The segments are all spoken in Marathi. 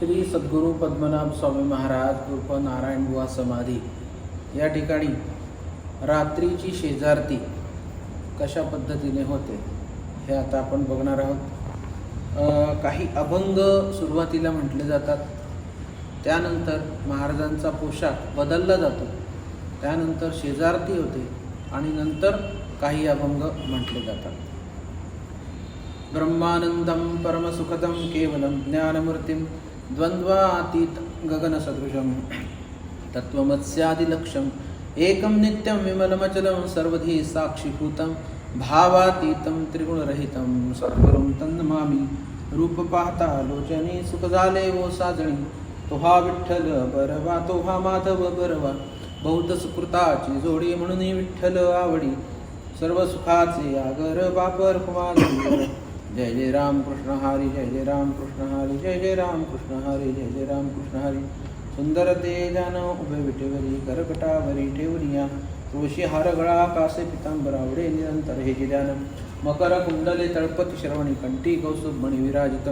श्री सद्गुरू पद्मनाभ स्वामी महाराज उर्फ नारायण बुवा समाधी. या ठिकाणी रात्रीची शेजारती कशा पद्धतीने होते हे आता आपण बघणार आहोत. काही अभंग सुरुवातीला म्हटले जातात. त्यानंतर महाराजांचा पोशाख बदलला जातो. त्यानंतर शेजारती होते आणि नंतर काही अभंग म्हटले जातात. ब्रह्मानंदम परमसुखदम केवलं ज्ञानमूर्तीम द्वन्द्वातीत गगनसदृशं तत्त्वमस्यादिलक्ष्यम् एकं नित्यं विमलमचलं सर्वधि साक्षीभूतं भावातीतं त्रिगुणरहितं। सद्गुरुं तन्नमामि रूप पाहता लोचनी वो साजणी तोहा विठ्ठल बरवा तोहा माधव बरवा। बहुत सुकृताची जोडी म्हणून विठ्ठल आवडी। सर्व सुखाचे आगर बापर कुमार जय जय राम कृष्ण हरी जय जय राम कृष्ण हरी जय जय राम कृष्ण हरी जय जय राम कृष्ण हरी। सुंदर ते जान उभे विटेवरी करकटावरी ठेवरिया तुळशी हार गळा कासे पितांबरावडे निरंतर हे ध्यान मकर कुंडले तळपती श्रवणी कंठी कौस्तुभ मणी विराजित।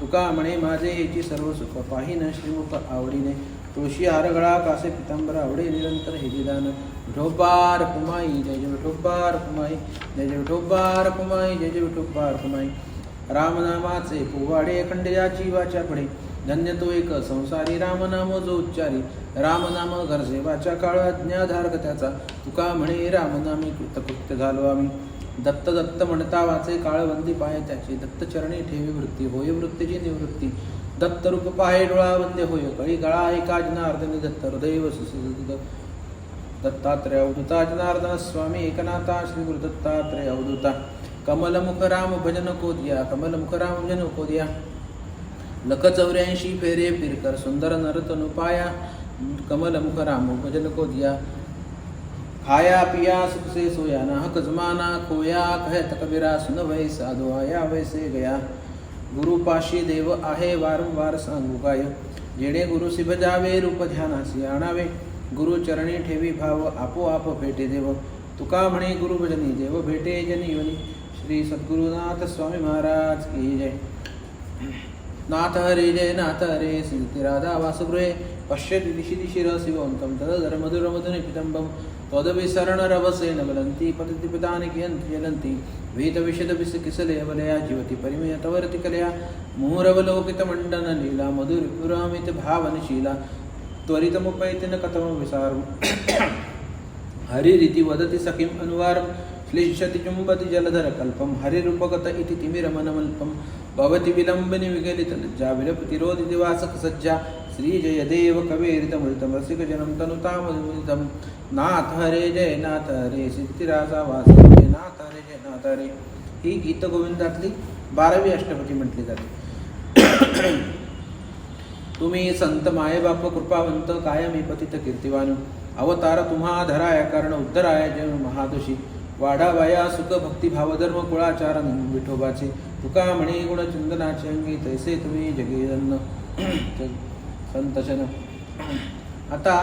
तुका म्हणे माझे हेची सर्व सुख पाहिन श्रीमुख आवडीने। तुळशी हार गळा कासे पितांबरावडे निरंतर हे जिदान विठोबार कुमाई जय जय विठोबार कुमाई जय जय विठोबार कुमाई जय जय विठोबार कुमाई रामनामाचे पोवाडे खंडयाची वाचा पडे धन्य तो एक संसारी रामनाम जो उच्चारी. रामनाम गरजे वाचा काळ अज्ञाधारक त्याचा. तुका म्हणे रामनामी कृतकृत्य झालो आम्ही. दत्त दत्त म्हणता वाचे काळबंदी पाय त्याची. दत्त चरणी ठेवी वृत्ती होय वृत्तीची निवृत्ती. दत्तरूप पाय पाहे डोळा वंदे होय कळी गळा एका जनार्दनी दत्त हृदय वसुसिद्ध दत्तात्रय अवधूता जनार्दन स्वामी एकनाथा, श्री गुरु दत्तात्रय अवधूता कमलमुख राम भजन कोदिया कमलमुख राम भजन कोदिया। लख चौऱ्याऐंशी फेरे फिरकर सुंदर नरतनु पाया कमलमुख राम भजन कोदिया। खाया, पिया, सुख से सोया, नाहक जमाना खोया कहत कबीरा सुन वै साधू, आया वैसे गया। गुरु पाशी देव आहे, वारंवार सांगू काय जेणे गुरु सिभ जावे, रूप ध्यानासी आणावे। गुरु चरणी ठेवी भाव आपोआप भेटे देव तुका म्हणे गुरु भजनी देव भेटे जनी वनी श्री सद्गुरुनाथ स्वामी महाराज की जय नाथ हरे जय नाथ हरे श्री राधा वासगृहे पश्यति दिशि दिशि रसिवन्तं तदधर मधुर मधुनि पितम्बं त्वदभिसरण रभसे नवलन्ति पतति पितानि कियन्ति जलन्ति वीतविशद विस किसलय वलया जीवति परिमय तवरति कलया मुहुरवलोकितमण्डन लीला मधुरिपुरामित भावनशीला न हरिरिति वदति सखिम् अनुवारं श्लिष्यति चुम्बति जलधरकल्पं हरिरुपगत इति तिमिरमनमल्पं भवति विलम्बिनि विगलितलज्जा विलपतिरोधिति वासकसज्जा श्रीजयदेव कवेरितमृतं रसिकजनं तनुतामनुमितं नाथ हरे जय नाथ हरे सिद्धिराजा वास जय नाथ हरे जय नाथ हरे ही गीतगोविंदातली बारावी अष्टपदी म्हटली जाते तुम्ही संत मायबाप कृपावंत कायमी पतित कीर्तिवान. अवतार तुम्हा धराया कारण उद्धराय जन महादोषी वाढावाया सुख भक्तिभाव भावधर्म कुळाचार विठोबाचे. तुका म्हणे गुण चंदनाचे अंगी तैसे तुम्ही जगेदन्न संतचन आता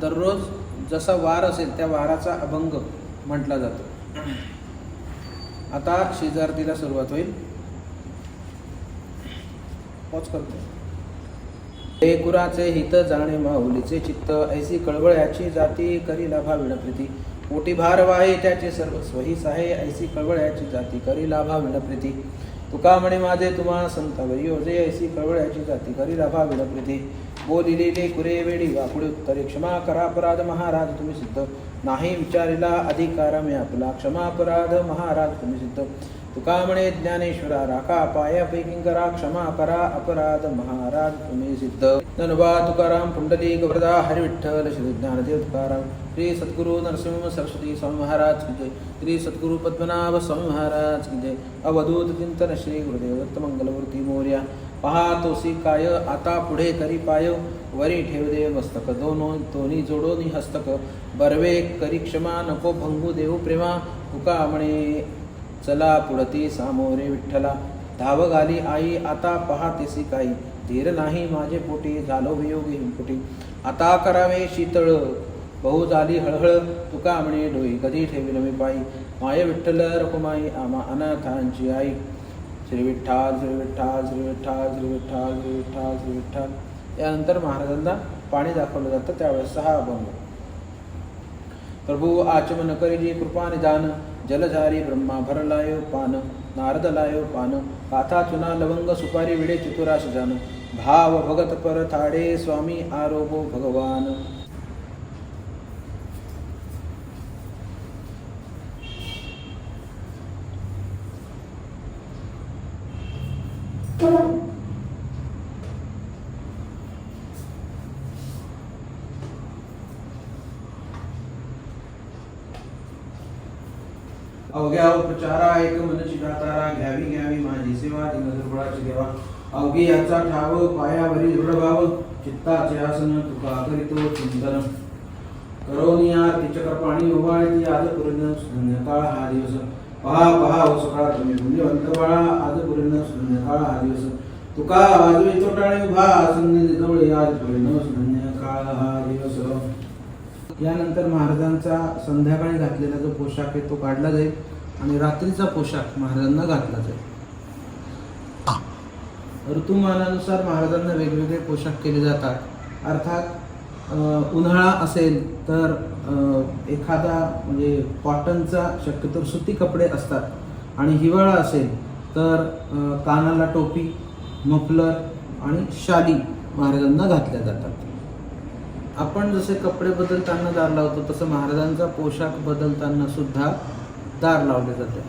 दररोज जसा वार असेल त्या वाराचा अभंग म्हटला जातो. आता शेजारतीला सुरुवात होईल. पॉज करतो. हे कुराचे हित जाणे माऊलीचे चित्त. ऐसी कळवळ्याची जाती करी लाभा विणप्रीती पोटी भार वाहे त्याचे सर्व स्वहीस आहे ऐसी कळवळ्याची जाती करी लाभा विणप्रीती तुका म्हणे माझे तुम्हा संत वैयोजे ऐसी कळवळ्याची जाती करी लाभा विणप्रीती बोलिलेले कुरे वेडी वापुळे उत्तरे. क्षमा करा अपराध महाराज तुम्ही सिद्ध. नाही विचारिला अधिकार मी आपला. क्षमा अपराध महाराज तुम्ही सिद्ध. तुका म्हणे ज्ञानेश्वरा राखा पायापैकी करा क्षमा करा अपराध महाराज तुम्ही सिद्ध. धनुबा तुकाराम पुंडली गवरदा हरिविठ्ठल श्री ज्ञानदेव तुकाराम. श्री सद्गुरु नरसिंह सरस्वती स्वामी महाराज की जय. श्री सद्गुरु पद्मनाभ स्वामी महाराज की जय. अवधूत चिंतन श्री गुरुदेव दत्त मंगलमूर्ती मोर्या. पहा तोसी काय आता पुढे करी पाय. वरी ठेव दे मस्तक. दोनो दोन्ही जोडोनी हस्तक. बरवे करी क्षमा नको भंगू देऊ प्रेमा. तुका म्हणे चला पुढती सामोरे विठ्ठला. धाव घाली आई आता पहा तिसी काही. धीर नाही माझे पोटी झालो वियोगी हिंपुटी आता करावे शीतळ. बहु झाली हळहळ. तुका म्हणे डोई कधी ठेवी मी पायी? माय विठ्ठल रकुमाई आमा अनाथांची आई. श्री विठ्ठल श्री विठ्ठल श्री विठ्ठल श्री विठ्ठल श्री विठ्ठल श्री विठ्ठल. यानंतर महाराजांना पाणी दाखवलं जातं त्यावेळेस हा अभंग. प्रभू आचमन करिली कृपा निदान जलझारी ब्रह्मा भरलायो पान नारद लायो पान काथा चुना लवंग सुपारी विडे चतुराश जान. भाव भगत पर थाडे स्वामी आरोपो भगवान. अवघ्या उपचारा एक मनची दातारा घ्यावी घ्यावी माझी सेवा ती मधुरपणाची देवा अवघी याचा ठाव पायावरी दृढ भाव चित्ताचे आसन तुका करीतो चिंतन करोनिया आरती चक्र पाणी उभाळती आज पूर्ण संध्याकाळ हा दिवस पहा पहा हो सकाळ तुम्ही पुण्यवंत बाळा आज पूर्ण संध्याकाळ हा दिवस तुका वाजवी तोटाळे उभा संधी जवळ आज पूर्ण संध्याकाळ हा दिवस यानंतर महाराजांचा संध्याकाळी घातलेला जो पोशाख आहे तो काढला जाईल आणि रात्रीचा पोशाख महाराजांना घातला जाईल. ऋतुमानानुसार महाराजांना वेगवेगळे पोशाख केले जातात. अर्थात उन्हाळा असेल तर एखादा म्हणजे कॉटनचा शक्यतो सुती कपडे असतात. आणि हिवाळा असेल तर कानाला टोपी मफलर आणि शाली महाराजांना घातल्या जातात. आपण जसे कपडे बदलताना दार लावतो तसं महाराजांचा पोशाख बदलताना सुद्धा दार लावले जाते.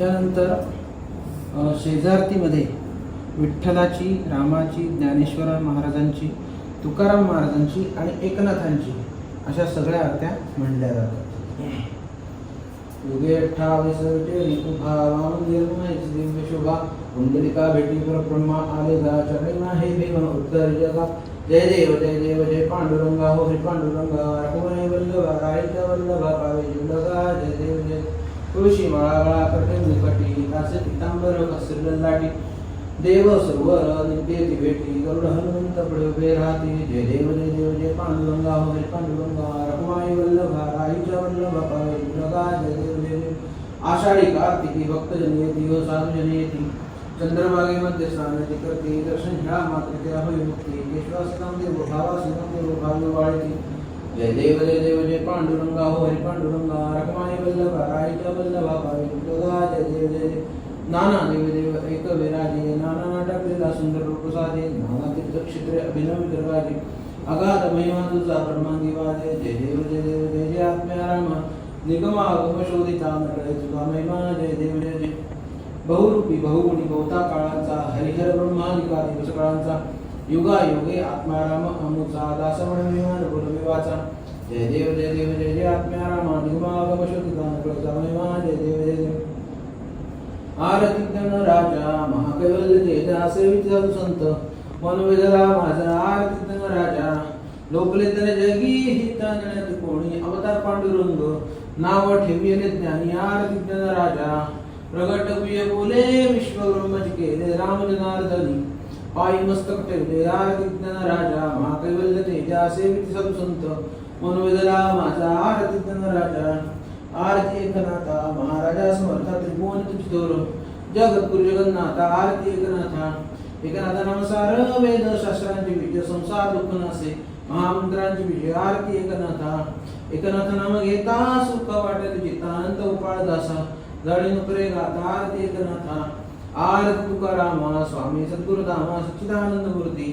यानंतर शेजारतीमध्ये विठ्ठलाची रामाची ज्ञानेश्वर महाराजांची तुकाराम महाराजांची आणि एकनाथांची अशा सगळ्या आरत्या म्हणल्या जातात. युगे शोभा. कुंडलिका भेटी ब्रह्मा आले चरणा हे भीम उत्तर जगा. जय देव जय देव, जय पांडुरंगा, हो श्री पांडुरंगा. रघुवने वल्लभा राहित्या वल्लभा पावे जिवलगा जय देव, जय. तुळशी, माळा गळा कटे मुकटी कासे पितांबर कसर लाटी देव सरोवर नित्य ती भेटी गरुड हनुमंत पुढे उभे राहते जय देव जय देव जय पांडुरंगा हो पांडुरंगा रघुमाई वल्लभा राईचा वल्लभ पावे जिवलगा जय देव जय देव. आषाढी कार्तिकी भक्तजन येती हो व साधुजन येती. चंद्रभागेमध्ये स्नानाची करते दर्शन ह्या मात्र त्या होई मुक्ती. केशवासनाम देव भावासनाम देव भाव्य वाळती जय देव जय देव जय पांडुरंगा हो हरी पांडुरंगा रघुमाई वल्लभा राईचा वल्लभा पावे तुझा जय देव जय देव. नाना देव देव एक विराजे नाना नाटकलेला सुंदर रूप साधे नाना तीर्थक्षेत्रे अभिनव विदर्भाजे अगाध महिमा तुझा ब्रह्मांगी वाजे. जय देव जय देव जय जय आत्म्या राम. निगमा गम शोधिता नटळे तुझा महिमा. जय देव जय जय. बहुरूपी बहुगुणी बहुता काळांचा हरिहर ब्रह्माधिकारी पुष्कळांचा युगा योगे आत्माराम अमुचा दासवण विमान गुरुविवाचा. जय देव जय देव जय जय आत्म्याराम निगमागम शोधिता नकळचा महिमा. जय देव जय जय आरती गण राजा महाकैवल्य तेजा सेवित साधू संत. मनोवेदला माझा आरती गण राजा लोकले तर जगी हिता नेण्यात कोणी अवतार पांडुरंग. नाव ठेविले ज्ञानी आरती गण राजा प्रगट प्रिय बोले विश्वब्रह्मच केले राम जनार्दनी पायी मस्तक ठेवले आरती गण राजा महाकैवल्य तेजा सेवित साधू संत. मनोवेदला माझा आरती गण राजा आरती एकनाथा महाराजा समर्थ त्रिभुवन तुझी जगद्गुरु जगन्नाथा आरती एकनाथा एकनाथ नामसार वेद शास्त्रांचे विजय संसार दुःख नसे महामंत्रांची विजय आरती एकनाथा एकनाथ नाम घेता सुख वाटेल जिता अनंत उपाळ दासा. जाणी नुकरे गाता आरती एकनाथा आरती तुकारामा स्वामी सद्गुरुधामा सच्चिदानंद मूर्ती.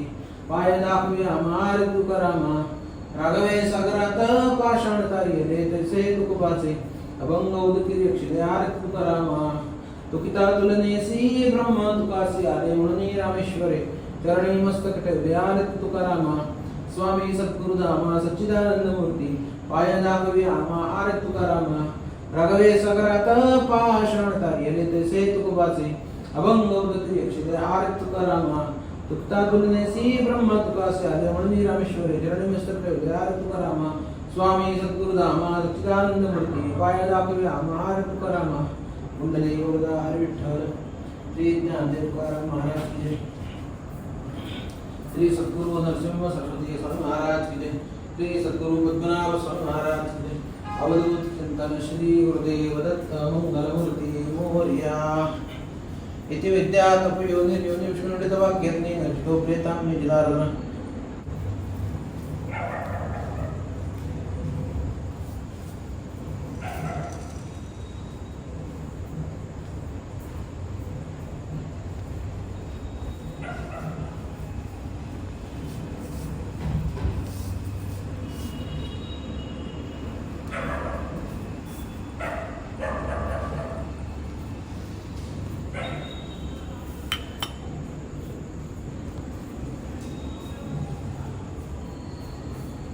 पाय दाखव्या आरती तुकारामा. राघवे सागरात पाषाण तारियले तैसे तुकपाचे अभंग उदकी रक्षिले आरती तुकिता तुलनेसी ब्रह्म तुकासी आदे म्हणून रामेश्वरे चरणी मस्तक ठेवले आरती तुकारामा स्वामी सद्गुरुधामा सच्चिदानंद मूर्ती पाय दाखवी आमा आरती तुकारामा राघवे सागरात पाषाण तारियले तैसे तुकपाचे अभंग उदकी रक्षिले तुकारामा तुक्ता तुलनेसी ब्रह्म तुकासी आदे म्हणून रामेश्वरे चरणी मस्तक ठेवले आरती तुकारामा स्वामी सद्गुरुधामा सच्चिदानंद मूर्ती पाया दाखवे महार तुकारामा कुंडली गोरदा विठ्ठल श्री ज्ञानदेव तुकाराम महाराज की जय. श्री सद्गुरु नरसिंह सरस्वती स्वामी महाराज की जय. श्री सद्गुरु पद्मनाभ स्वामी महाराज की जय. अवधूत चिंतन श्री गुरुदेव दत्त मंगलमूर्ती मोर्या इति विद्या तपयोनि योनि विष्णुडित वाक्यज्ञे प्रेतां निजलारण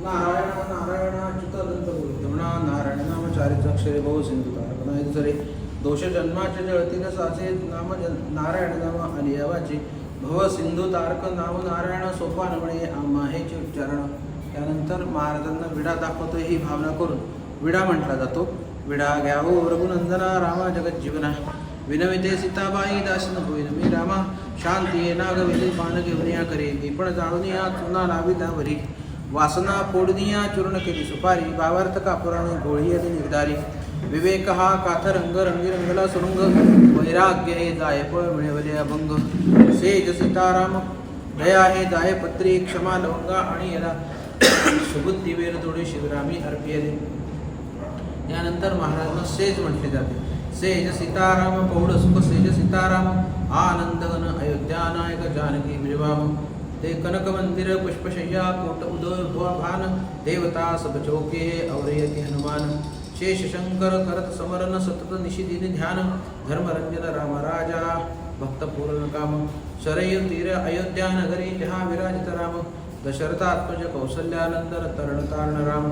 नारायण नारायण अच्युत अनंत गुरुतमणा नारायण नाम अक्षरे बहु सिंधु तारकनाय दोष जन्माचे जळतील साचे नाम जन- नारायण नाम अलियावाचे. भव सिंधू तारक नाम नारायण सोपान म्हणे आम्हा हेचे उच्चारण. त्यानंतर महाराजांना विडा दाखवतो ही भावना करून. विडा म्हटला जातो. विडा घ्यावो रघुनंदना रामा जगज्जीवना विनविते सीताबाई दासन होईल मी रामा. शांती नागविली पान घेऊन या करे मी पण जाळून या चुना लाविता भरी वासना फोडनिया चूर्ण केली सुपारी भावार्थ कापुराने गोळी आली निर्धारी. विवेक हा काथ रंग रंगी रंगला सुरुंग वैराग्य हे जायफळ मिळवले अभंग. सेज सीताराम दया हे जाय पत्री क्षमा लवंगा आणि याला सुबुद्धी वेर थोडे शिवरामी अर्पियले. यानंतर महाराजांना सेज म्हटले जाते. सेज सीताराम पौड सुख सेज सीताराम. आनंदघन अयोध्या नायक जानकी बिजवाम ते कनक मंदिर पुष्पशय्या कोट उदय देवता सब चौके हनुमान शेष शंकर करत समरन सतत निशिदिन ध्यान धर्मरंजन राम राजा भक्त पूर्ण काम शरय तीर अयोध्या नगरी जहा विराजित राम दशरथात्मज कौसल्यानंतर तरण तारण राम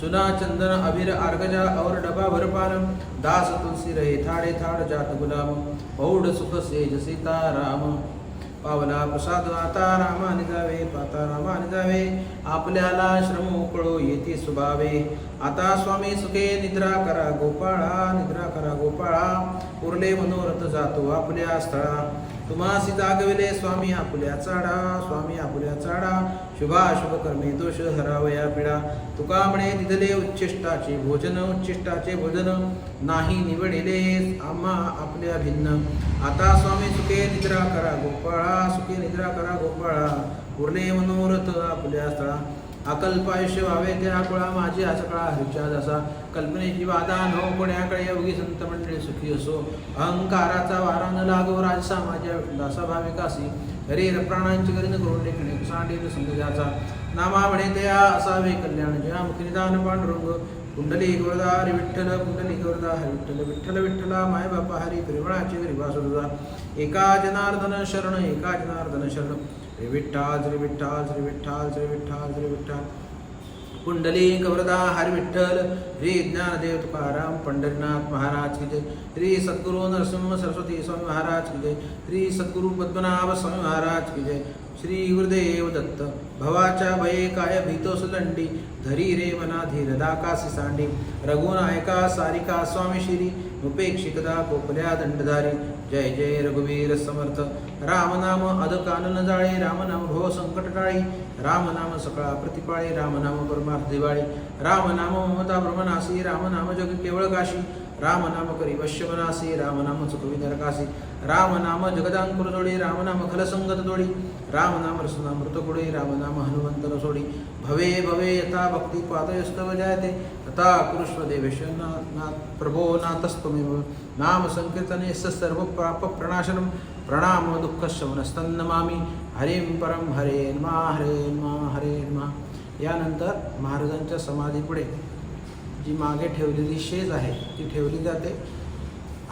चुना चंदन अभिर आर्गजा और डबा भरपान दास तुलसी रहे थाडे थाड जात गुलाम पौड सुख सेज सीता राम। पावला प्रसाद आता रामाने जावे पाता रामाने जावे आपल्याला श्रम मोकळो येते सुभावे आता स्वामी सुखे निद्रा करा गोपाळा निद्रा करा गोपाळा. उरले मनोरथ जातो आपल्या स्थळा. तुम्हासी जागविले स्वामी आपुल्या चाडा स्वामी आपुल्या चाडा. शुभाशुभ कर्मे दोष हरावया पिढा तुका म्हणे दिदले उच्चिष्टाचे भोजन उच्चिष्टाचे भोजन. नाही निवडिले आम्हा आपल्या भिन्न. आता स्वामी सुखे निद्रा करा गोपाळा सुखे निद्रा करा गोपाळा. उरले मनोरथ आपल्या स्थळा अकल्प आयुष्य व्हावे त्या कुळा माझी आचकळा हरिचा जसा कल्पनेची वादा न कोण्याकडे योगी संत मंडळी सुखी असो। अहंकाराचा वारा न लागो राजसा माझ्या दासा भाविकासी। शरीर प्राणांची करीन करून लेखणे सांडील संगजाचा। नामा म्हणे दया असावे कल्याण जया मुखनिदान पांडुरंग। कुंडली गोरदा विठ्ठल कुंडली गोरदा विठ्ठल विठ्ठल विठ्ठला माय बापा हरी परिमळाची हरी वासुदा एका जनार्दन शरण एका जनार्दन शरण। श्री विठ्ठल श्री विठ्ठल श्री विठ्ठल श्री विठ्ठल श्री विठ्ठल कुंडली विठ्ठल श्री ज्ञानदेव तुकाराम पंढरीनाथ महाराज की जय। श्री सद्गुरु नरसिंह सरस्वती स्वामी महाराज की जय। श्री सद्गुरु पद्मनाभ स्वामी महाराज की जय। श्री गुरुदेव दत्त भवाच्या भये काय भीतोस दंडी धरी रे मना धीर सांडी। रघुनायका सारिका स्वामी श्री उपेक्षिकदा कोपल्या दंडधारी। जय जय रघुवीर समर्थ राम नाम अध कानन जाळे राम नाम भव संकट टाळी राम नाम सकळा प्रतिपाळी राम नाम परमार्थ दिवाळी राम नाम ममता भ्रमनासी राम नाम जग केवळ काशी राम नाम करी वश्यमनासी राम नाम चुकवी नरकासी राम नाम जगदांकुर जोडी राम नाम खलसंगत जोडी राम नाम रसनामृत गुडी राम नाम हनुमंत सोडी भवे भवे यथा भक्ती पादयस्तव जायते तथा कृष्ण देवेश प्रभो नाथस्तमेव नाम संकीर्तने स सर्व पाप प्रणाशनम प्रणाम दुःखशमनस्तन्नमामी हरिं परम हरे मा हरे मा हरे मा। यानंतर महाराजांच्या समाधीपुढे जी मागे ठेवलेली शेज आहे ती ठेवली जाते.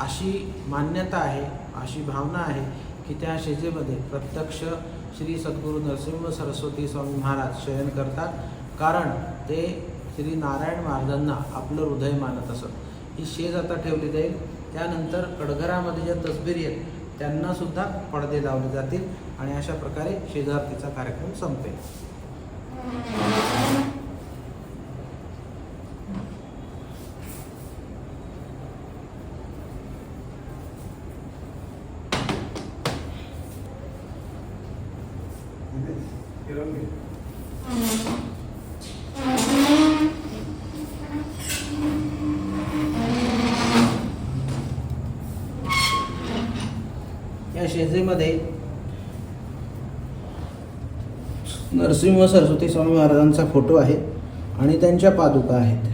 अशी मान्यता आहे अशी भावना आहे की त्या शेजेमध्ये प्रत्यक्ष श्री सद्गुरू नरसिंह सरस्वती स्वामी महाराज शयन करतात. कारण ते श्री नारायण महाराजांना आपलं हृदय मानत असत. ही शेज आता ठेवली जाईल. त्यानंतर कडघरामध्ये ज्या तस्बिरी आहेत त्यांना सुद्धा पडदे लावले जातील आणि अशा प्रकारे शेजारतीचा कार्यक्रम संपेल Gracias. शेजेमध्ये नरसिंह सरस्वती स्वामी महाराजांचा फोटो आहे आणि त्यांच्या पादुका आहेत.